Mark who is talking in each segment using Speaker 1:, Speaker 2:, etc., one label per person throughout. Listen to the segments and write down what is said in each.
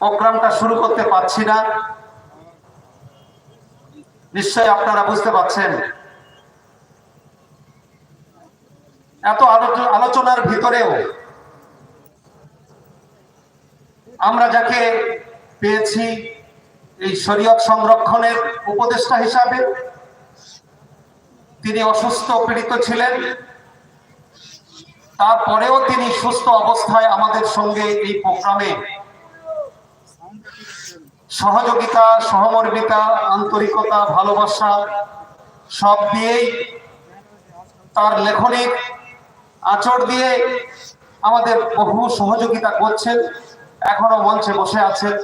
Speaker 1: প্রোগ্রামটা শুরু করতে পারছি না। নিশ্চয় আপনারা বুঝতে পারছেন। এত আলোচনার ভিতরেও আমরা যাকে পেয়েছি এই শরীয়ত সংরক্ষণের উপদেষ্টা হিসাবে, তিনি অসুস্থ, পীড়িত ছিলেন। তারপরেও তিনি সুস্থ অবস্থায় আমাদের সঙ্গে এই প্রোগ্রামে সহযোগিতা, সহমর্মিতা, আন্তরিকতা, ভালোবাসা, সব দিয়েই তার লেখনিক আচর দিয়ে আমাদের বহু সহযোগিতা করছেন, এখনও মঞ্চে বসে আছেন।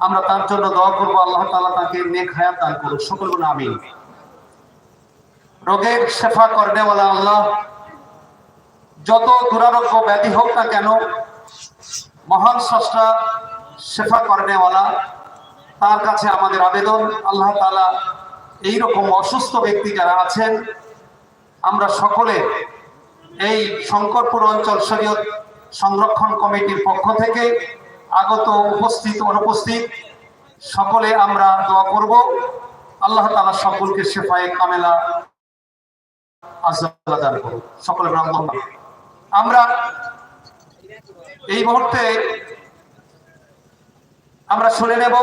Speaker 1: আমরা তার জন্য দোয়া করব, আল্লাহ তাআলা তাকে নেক হায়াত দান করুক। সকল গুণ আমিন। রোগের শেফা করনেওয়ালা আল্লাহ, যত দুরারোগ্য ব্যাধি হোক না কেন, মহান স্রষ্টা শেফা করনেওয়ালা, তার কাছে আমাদের আবেদন। আল্লাহ তাআলা এইরকম অসুস্থ ব্যক্তি যারা আছেন, আমরা সকলে এই শঙ্করপুর অঞ্চল শরীয়ত সংরক্ষণ কমিটির পক্ষ থেকে আগত উপস্থিত, অনুপস্থিত, সকলে আমরা দোয়া করব। আল্লাহ তাআলা সকলকে শেফায়ে কামেলা আজ্জাল্লাহ দান করুন সকলে আমরা এই মুহূর্তে আমরা শুনে নেব।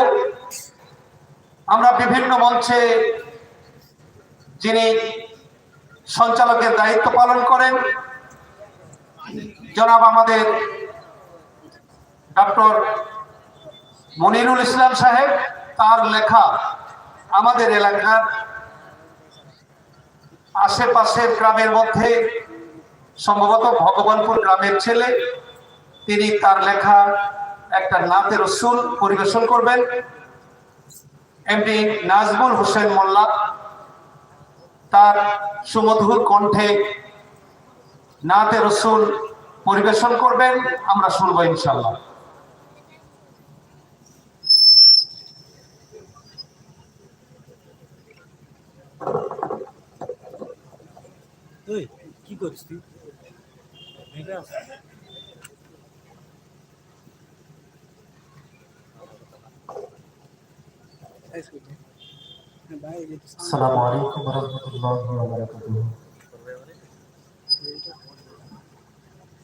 Speaker 1: আমরা বিভিন্ন মঞ্চে যিনি সঞ্চালকের দায়িত্ব পালন করেন, জনাব আমাদের ডক্টর মনিরুল ইসলাম সাহেব, তার লেখা আমাদের এলাকার আশেপাশের গ্রামের মধ্যে, সম্ভবত ভগবানপুর গ্রামের ছেলে, তিনি তার লেখা একটা নাতের রসুল পরিবেশন করবেন। এমনি নাজমুল হোসেন মোল্লা, তার সুমধুর কণ্ঠে নাতে রসুল পরিবেশন করবেন, আমরা শুনব ইনশাল্লাহ
Speaker 2: কি করিস তুই?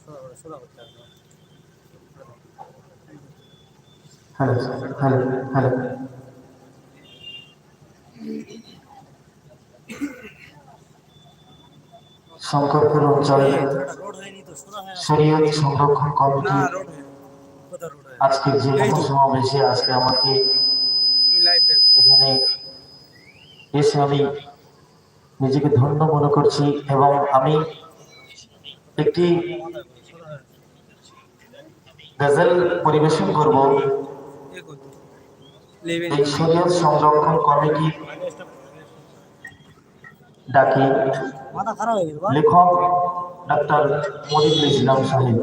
Speaker 2: শোনা- শোনা হচ্ছে আর না।
Speaker 1: Hello hello hello. শঙ্করপুর অঞ্চলে শরীয়ত সংরক্ষণ কমিটি আজকে যে সমাবেশে আজকে আমাকে এখানে এসে আমি নিজেকে ধন্য মনে করছি এবং আমি একটি গজল পরিবেশন করব। এই শরীয়ত সংরক্ষণ কমিটি ডাকি লেখক ডাক্তার মনিরুল ইসলাম সাহেব।